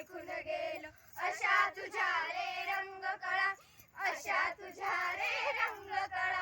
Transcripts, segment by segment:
देखून गेलो. अशा तुझा रे रंग कळा. अशा तुझा रे रंग कळा.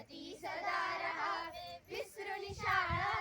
प्रती सदा रहा विसरून शाळा